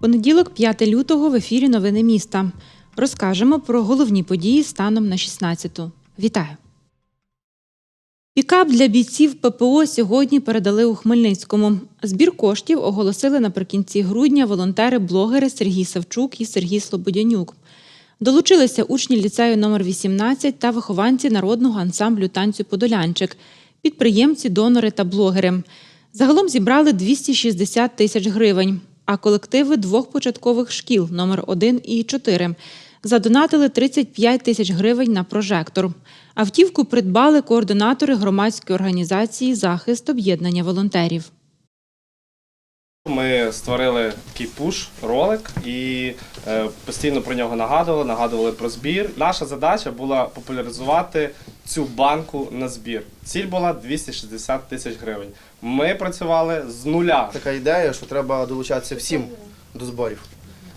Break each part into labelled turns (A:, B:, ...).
A: Понеділок, 5 лютого, в ефірі Новини міста. Розкажемо про головні події станом на 16-ту. Вітаю! Пікап для бійців ППО сьогодні передали у Хмельницькому. Збір коштів оголосили наприкінці грудня волонтери-блогери Сергій Савчук і Сергій Слободянюк. Долучилися учні ліцею номер 18 та вихованці народного ансамблю танцю Подолянчик, підприємці, донори та блогери. Загалом зібрали 260 тисяч гривень, а колективи двох початкових шкіл номер 1 і 4 задонатили 35 тисяч гривень на прожектор. Автівку придбали координатори громадської організації Захист об'єднання волонтерів.
B: Ми створили такий пуш ролик і е, постійно про нього нагадували, нагадували про збір. Наша задача була популяризувати цю банку на збір. Ціль була 260 тисяч гривень. Ми працювали з нуля.
C: така ідея, що треба долучатися всім до зборів.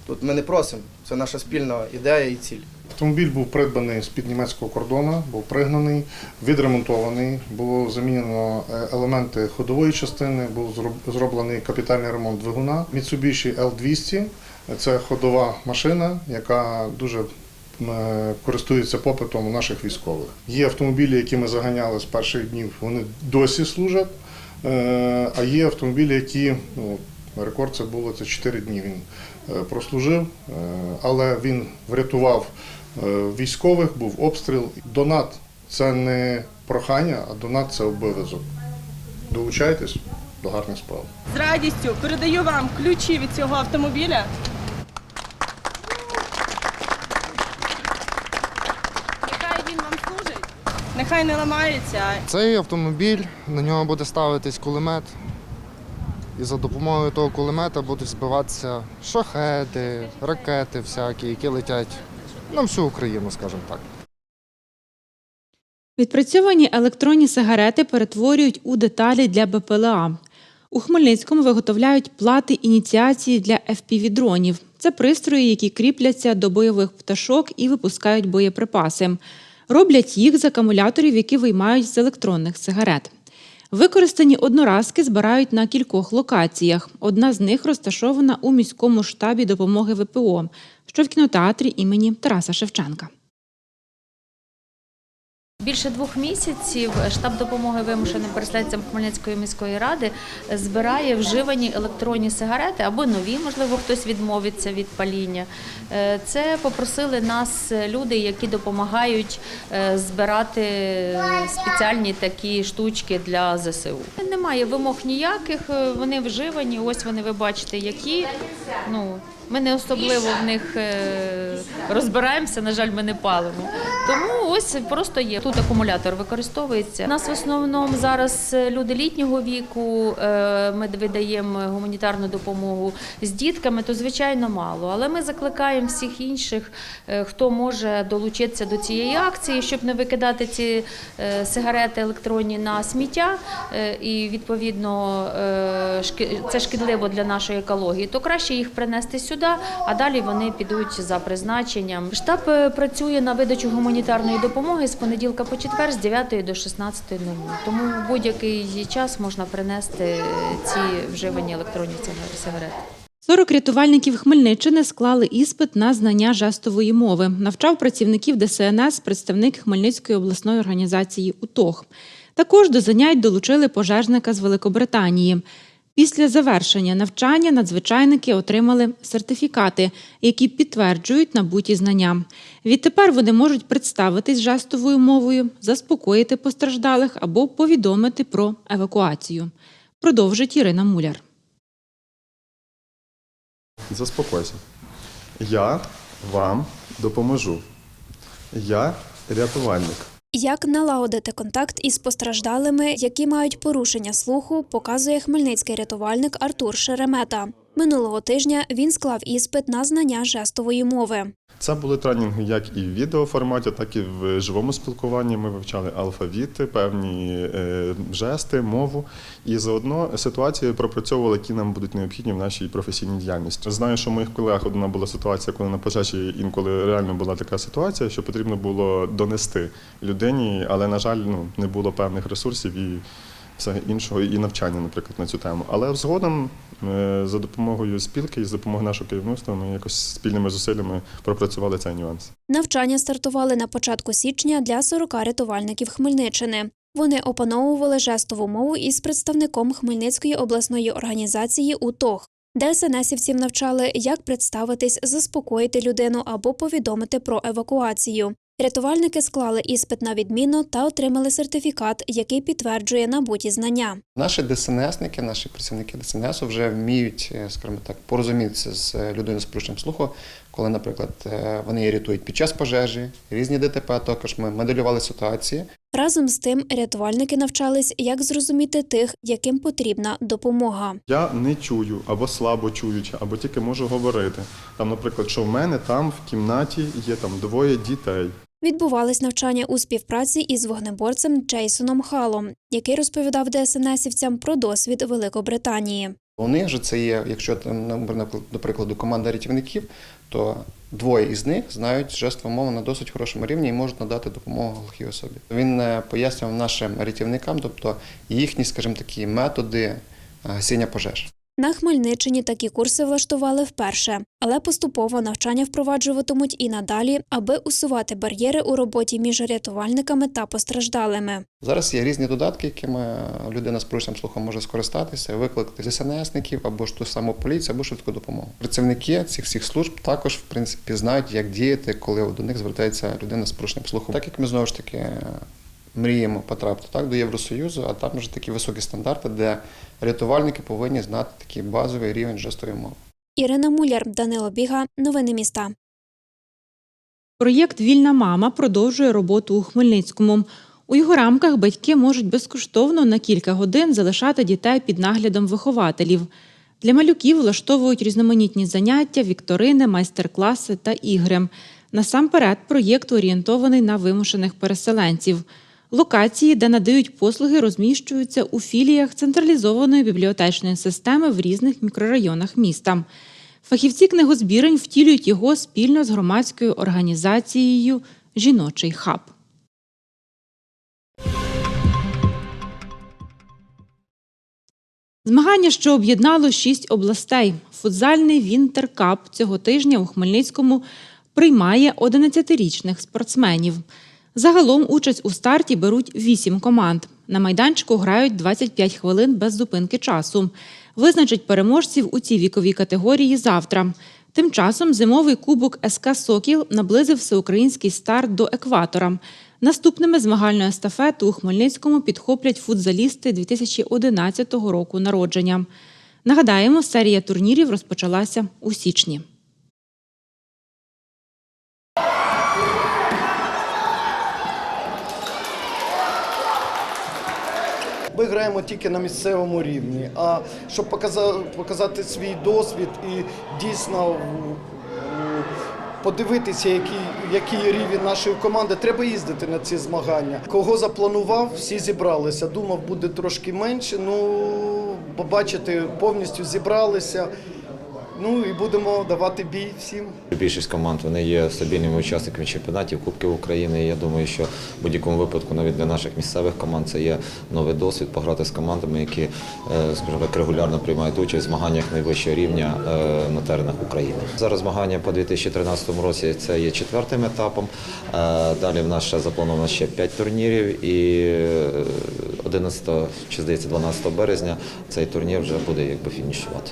C: Тут ми не просимо, це наша спільна ідея і ціль.
D: Автомобіль був придбаний з-під німецького кордону, був пригнаний, відремонтований, було замінено е, елементи ходової частини, був зроблений капітальний ремонт двигуна. Mitsubishi L200 – це ходова машина, яка дуже е, користується попитом у наших військових. Є автомобілі, які ми заганяли з перших днів, вони досі служать. Е, А є автомобілі, які ну, рекорд це було це 4 дні. Він е, прослужив, е, але він врятував е, військових, був обстріл. Донат це не прохання, а донат це обов'язок. Долучайтесь до гарних справ.
E: З радістю передаю вам ключі від цього автомобіля. Нехай він вам служить. Нехай не ламається.
F: Цей автомобіль, на нього буде ставитись кулемет. І за допомогою того кулемета будуть збиватися шахеди, ракети всякі, які летять на всю Україну, скажімо так.
A: Відпрацьовані електронні сигарети перетворюють у деталі для БПЛА. У Хмельницькому виготовляють плати ініціації для FPV-дронів. Це пристрої, які кріпляться до бойових пташок і випускають боєприпаси. Роблять їх з акумуляторів, які виймають з електронних сигарет. Використані одноразки збирають на кількох локаціях. Одна з них розташована у міському штабі допомоги ВПО, що в кінотеатрі імені Тараса Шевченка.
G: Більше двох місяців штаб допомоги вимушеним переселенцям Хмельницької міської ради збирає вживані електронні сигарети або нові, можливо, хтось відмовиться від паління. Е, Це попросили нас люди, які допомагають е, збирати спеціальні такі штучки для ЗСУ. Немає вимог ніяких, е, вони вживані. Ось вони ви бачите, які. Ну ми не особливо в них е, розбираємося. На жаль, ми не палимо. Тому ось просто є. Тут акумулятор використовується. У нас в основному зараз люди літнього віку. е, Ми видаємо гуманітарну допомогу з дітками, то звичайно мало. Але ми закликаємо всіх інших, е, хто може долучитися до цієї акції, щоб не викидати ці е, сигарети електронні на сміття. е, І відповідно е, це шкідливо для нашої екології. То краще їх принести сюди, а далі вони підуть за призначенням. Штаб е, працює на видачу гуманітарної допомоги з понеділка по четвер з 9 до 16.00. Тому в будь-який час можна принести ці вживані електронні сигарети.
A: 40 рятувальників Хмельниччини склали іспит на знання жестової мови. Навчав працівників ДСНС представник Хмельницької обласної організації УТОГ. Також до занять долучили пожежника з Великобританії. Після завершення навчання надзвичайники отримали сертифікати, які підтверджують набуті знання. Відтепер вони можуть представитись жестовою мовою, заспокоїти постраждалих або повідомити про евакуацію. Продовжить Ірина Муляр.
H: Заспокойся. Я вам допоможу. Я рятувальник.
I: Як налагодити контакт із постраждалими, які мають порушення слуху, показує хмельницький рятувальник Артур Шеремета. Минулого тижня він склав іспит на знання жестової мови.
H: Це були тренінги як і в відеоформаті, так і в живому спілкуванні. Ми вивчали алфавіти, певні е, жести, мову. І заодно ситуації пропрацьовували, які нам будуть необхідні в нашій професійній діяльності. Знаю, що у моїх колег одна була ситуація, коли на пожежі інколи реально була така ситуація, що потрібно було донести людині, але, на жаль, ну, не було певних ресурсів і все іншого, і навчання, наприклад, на цю тему. Але згодом е, за допомогою спілки і за допомогою нашого керівництва ми якось спільними зусиллями пропрацювали цей нюанс.
I: Навчання стартували на початку січня для 40 рятувальників Хмельниччини. Вони опановували жестову мову із представником Хмельницької обласної організації УТОГ. ДСНСівців навчали, як представитись, заспокоїти людину або повідомити про евакуацію. Рятувальники склали іспит на відміну та отримали сертифікат, який підтверджує набуті знання.
J: Наші ДСНСники, наші працівники ДСНС вже вміють, е, скажімо так, порозумітися з е, людиною з порушенням слуху, коли, наприклад, е, вони рятують під час пожежі, різні ДТП. Також ми моделювали ситуації.
I: Разом з тим, рятувальники навчались, як зрозуміти тих, яким потрібна допомога.
H: Я не чую або слабо чуючи, або тільки можу говорити. Там, наприклад, що в мене там в кімнаті є там двоє дітей.
I: Відбувались навчання у співпраці із вогнеборцем Джейсоном Халом, який розповідав ДСНСівцям про досвід Великобританії.
J: У них же це є, якщо там, наприклад, до прикладу, команда рятівників, то двоє із них знають жестову мову на досить хорошому рівні і можуть надати допомогу глухій особі. Він е, пояснював нашим рятівникам, тобто їхні, скажімо такі, методи е, гасіння пожеж.
I: На Хмельниччині такі курси влаштували вперше, але поступово навчання впроваджуватимуть і надалі, аби усувати бар'єри у роботі між рятувальниками та постраждалими.
J: Зараз є різні додатки, якими людина з порушенням слуху може скористатися, викликати ДСНСників або ж ту саму поліцію, або швидку допомогу. Працівники цих всіх служб також, в принципі, знають, як діяти, коли до них звертається людина з порушенням слуху. Так як ми знову ж таки мріємо потрапити так до Євросоюзу, а там вже такі високі стандарти, де рятувальники повинні знати такий базовий рівень жестової мови.
I: Ірина Муляр, Данило Біга, новини міста.
A: Проєкт Вільна мама продовжує роботу у Хмельницькому. У його рамках батьки можуть безкоштовно на кілька годин залишати дітей під наглядом вихователів. Для малюків влаштовують різноманітні заняття, вікторини, майстер-класи та ігри. Насамперед, проєкт орієнтований на вимушених переселенців. Локації, де надають послуги, розміщуються у філіях централізованої бібліотечної системи в різних мікрорайонах міста. Фахівці книгозбірень втілюють його спільно з громадською організацією Жіночий хаб. Змагання, що об'єднало шість областей. Футзальний Вінтеркап цього тижня у Хмельницькому приймає 11-річних спортсменів. Загалом участь у старті беруть вісім команд. На майданчику грають 25 хвилин без зупинки часу. Визначать переможців у цій віковій категорії завтра. Тим часом зимовий кубок СК Сокіл наблизив всеукраїнський старт до екватора. Наступними змагальну естафету у Хмельницькому підхоплять футзалісти 2011 року народження. Нагадаємо, серія турнірів розпочалася у січні.
C: Ми граємо тільки на місцевому рівні. А щоб показа- показати свій досвід і дійсно подивитися, який, який рівень нашої команди, треба їздити на ці змагання. Кого запланував, всі зібралися. Думав, буде трошки менше. Ну, побачити, повністю зібралися. Ну і будемо давати бій всім.
K: Більшість команд вони є стабільними учасниками чемпіонатів, Кубків України. І Я думаю, що в будь-якому випадку, навіть для наших місцевих команд, це є новий досвід пограти з командами, які, е, скажімо регулярно приймають участь в змаганнях найвищого рівня е, на теренах України. Зараз змагання по 2013 році це є четвертим етапом. Е, Далі в нас ще заплановано ще 5 турнірів, і е, 11 чи здається 12 березня цей турнір вже буде якби фінішувати.